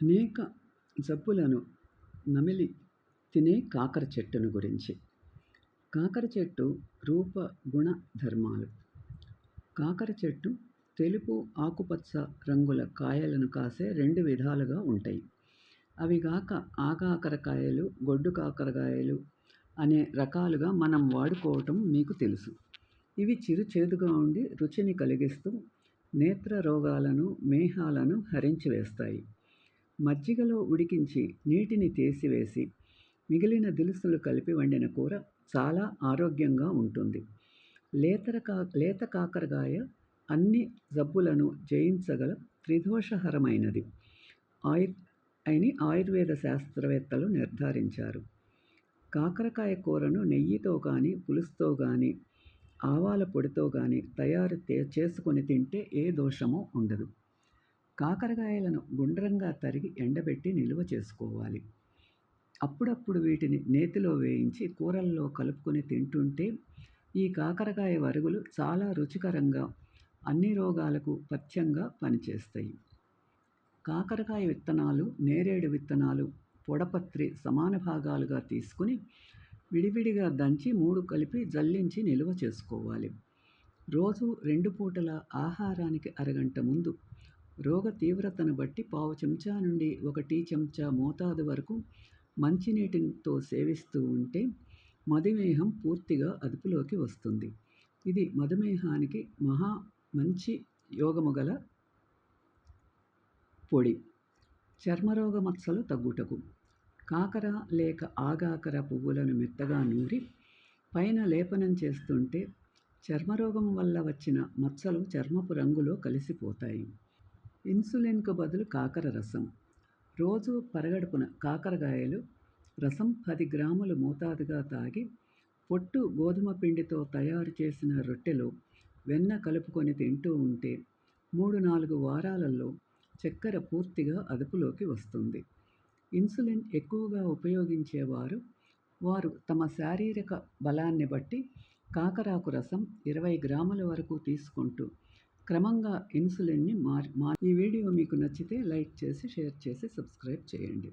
అనేక జబ్బులను నమిలి తినే కాకర చెట్టును గురించి. కాకర చెట్టు రూప గుణ ధర్మాలు. కాకర చెట్టు తెలుపు ఆకుపచ్చ రంగుల కాయలను కాసే రెండు విధాలుగా ఉంటాయి. అవి కాక ఆకాకరకాయలు గొడ్డు కాకరకాయలు అనే రకాలుగా మనం వాడుకోవటం మీకు తెలుసు. ఇవి చిరు చేదుగా ఉండి రుచిని కలిగిస్తూ నేత్ర రోగాలను మేహాలను హరించి వేస్తాయి. మజ్జిగలో ఉడికించి నీటిని తీసివేసి మిగిలిన దినుసులు కలిపి వండిన కూర చాలా ఆరోగ్యంగా ఉంటుంది. లేత కా లేత కాకరకాయ అన్ని జబ్బులను జయించగల త్రిదోషహరమైనది. ఆయుర్ అని ఆయుర్వేద శాస్త్రవేత్తలు నిర్ధారించారు. కాకరకాయ కూరను నెయ్యితో కానీ పులుసుతో కానీ ఆవాల పొడితో కానీ తయారు చేసుకొని తింటే ఏ దోషమో ఉండదు. కాకరకాయలను గుండ్రంగా తరిగి ఎండబెట్టి నిల్వ చేసుకోవాలి. అప్పుడప్పుడు వీటిని నేతిలో వేయించి కూరల్లో కలుపుకొని తింటుంటే ఈ కాకరకాయ వరుగులు చాలా రుచికరంగా అన్ని రోగాలకు పథ్యంగా పనిచేస్తాయి. కాకరకాయ విత్తనాలు నేరేడు విత్తనాలు పొడపత్రి సమాన భాగాలుగా తీసుకుని విడివిడిగా దంచి మూడు కలిపి జల్లించి నిల్వ చేసుకోవాలి. రోజు రెండు పూటల ఆహారానికి అరగంట ముందు రోగ తీవ్రతను బట్టి పావు చెంచా నుండి ఒక టీ చెంచా మోతాదు వరకు మంచినీటితో సేవిస్తూ ఉంటే మధుమేహం పూర్తిగా అదుపులోకి వస్తుంది. ఇది మధుమేహానికి మహా మంచి యోగము గల పొడి. చర్మరోగ మచ్చలు తగ్గుటకు. కాకర లేక ఆగాకర పువ్వులను మెత్తగా నూరి పైన లేపనం చేస్తుంటే చర్మరోగం వల్ల వచ్చిన మచ్చలు చర్మపు రంగులో కలిసిపోతాయి. ఇన్సులిన్కు బదులు కాకర రసం. రోజు పరగడుపున కాకరకాయలు రసం పది గ్రాములు మోతాదుగా తాగి పొట్టు గోధుమ పిండితో తయారు చేసిన రొట్టెలో వెన్న కలుపుకొని తింటూ ఉంటే మూడు నాలుగు వారాలలో చక్కెర పూర్తిగా అదుపులోకి వస్తుంది. ఇన్సులిన్ ఎక్కువగా ఉపయోగించేవారు వారు తమ శారీరక బలాన్ని బట్టి కాకరాకు రసం ఇరవై గ్రాముల వరకు తీసుకుంటూ క్రమంగా ఇన్సులిన్ని మార్ మా ఈ వీడియో మీకు నచ్చితే లైక్ చేసి షేర్ చేసి సబ్స్క్రైబ్ చేయండి.